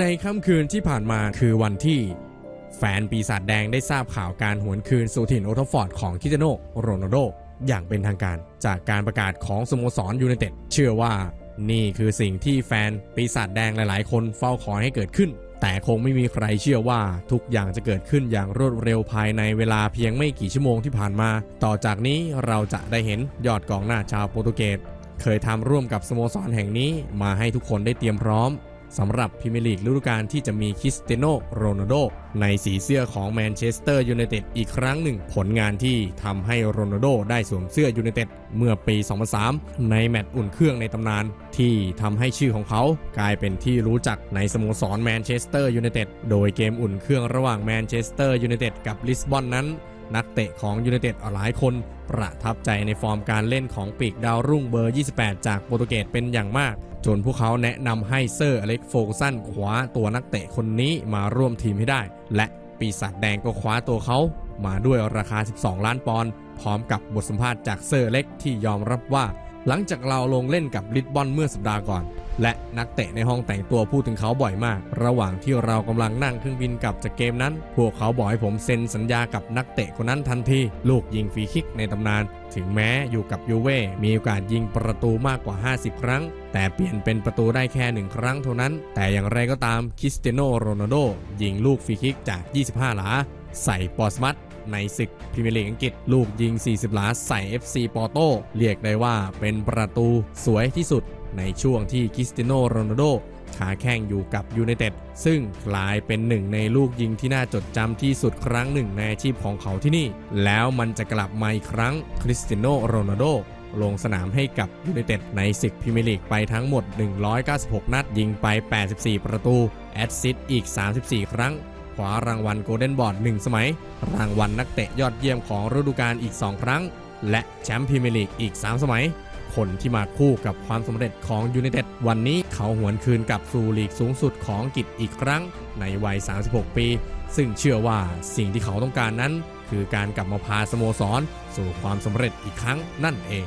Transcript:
ในค่ำคืนที่ผ่านมาคือวันที่ แฟนปีศาจแดงได้ทราบข่าวการหวนคืนสู่ถิ่นโอทฟฟอร์ดของคริสเตโนโรนัลโดอย่างเป็นทางการจากการประกาศของสโมสรยูไนเต็ดเชื่อว่านี่คือสิ่งที่แฟนปีศาจแดงหลาย ๆ คนเฝ้าคอยให้เกิดขึ้น แต่คงไม่มีใครเชื่อว่าทุกอย่างจะเกิดขึ้นอย่างรวดเร็วภายในเวลาเพียงไม่กี่ชั่วโมงที่ผ่านมา ต่อจากนี้เราจะได้เห็นยอดกองหน้าชาวโปรตุเกสเคยทำร่วมกับสโมสรแห่งนี้มาให้ทุกคนได้เตรียมพร้อม สำหรับพรีเมียร์ลีกฤดูกาลที่จะมีคริสเตียโนโรนัลโดในสีเสื้อของแมนเชสเตอร์ยูไนเต็ดอีกครั้งหนึ่ง ผลงานที่ทำให้โรนัลโดได้สวมเสื้อยูไนเต็ดเมื่อปี 2003 ในแมตช์อุ่นเครื่องในตำนาน ที่ทำให้ชื่อของเขากลายเป็นที่รู้จักในสโมสรแมนเชสเตอร์ยูไนเต็ดโดยเกมอุ่นเครื่องระหว่างแมนเชสเตอร์ยูไนเต็ดกับลิสบอนนั้น นักเตะของยูไนเต็ดหลายคนประทับใจในฟอร์มการเล่นของปีกดาวรุ่งเบอร์ 28 จากโปรตุเกสเป็นอย่างมาก จนพวกเขาแนะนำให้เซอร์อเล็กโฟกสันคว้าตัวนักเตะคนนี้มาร่วมทีมให้ได้ และปีศาจแดงก็คว้าตัวเขามาด้วยราคา 12 ล้านปอนด์พร้อมกับบทสัมภาษณ์จากเซอร์เล็กที่ยอมรับว่า หลังจากเราลงเล่นกับลิสบอนเมื่อสัปดาห์ก่อน และนักเตะในห้องแต่งตัวพูดถึงเขาบ่อยมาก ระหว่างที่เรากำลังนั่งเครื่องบินกลับจากเกมนั้น พวกเขาบอกให้ผมเซ็นสัญญากับนักเตะคนนั้นทันที ลูกยิงฟรีคิกในตำนาน ถึงแม้อยู่กับยูเว่มีโอกาสยิงประตูมากกว่า 50 ครั้ง แต่เปลี่ยนเป็นประตูได้แค่หนึ่งครั้งเท่านั้น แต่อย่างไรก็ตามคริสเตียโนโรนัลโดยิงลูกฟรีคิกจาก 25 หลา ใส่ปอสมัต ในศึกพรีเมียร์ลีกอังกฤษ ลูกยิง 40หลาใส่ FC ปอร์โตเรียกได้ว่าเป็นประตูสวยที่สุดในช่วงที่คริสเตียโนโรนัลโดขาแข้งอยู่กับยูไนเต็ดซึ่งกลายเป็นหนึ่งในลูกยิงที่น่าจดจำที่สุดครั้งหนึ่งในอาชีพของเขาที่นี่ แล้วมันจะกลับมาอีกครั้งคริสเตียโนโรนัลโดลงสนามให้กับยูไนเต็ดในศึกพรีเมียร์ลีกไปทั้งหมด 196 นัดยิงไป 84 ประตู แอดซิสต์อีก 34 ครั้ง คว้ารางวัลโกลเด้นบอล1สมัย รางวัลนักเตะยอดเยี่ยมของฤดูกาลอีก 2 ครั้ง และแชมป์พรีเมียร์ลีกอีก 3 สมัย คนที่มาคู่กับความสำเร็จของยูไนเต็ดวันนี้เขาหวนคืนกับสู่ลีกสูงสุดของอังกฤษอีกครั้ง ในวัย 36 ปี ซึ่งเชื่อว่าสิ่งที่เขาต้องการนั้น คือการกลับมาพาสโมสร สู่ความสำเร็จอีกครั้งนั่นเอง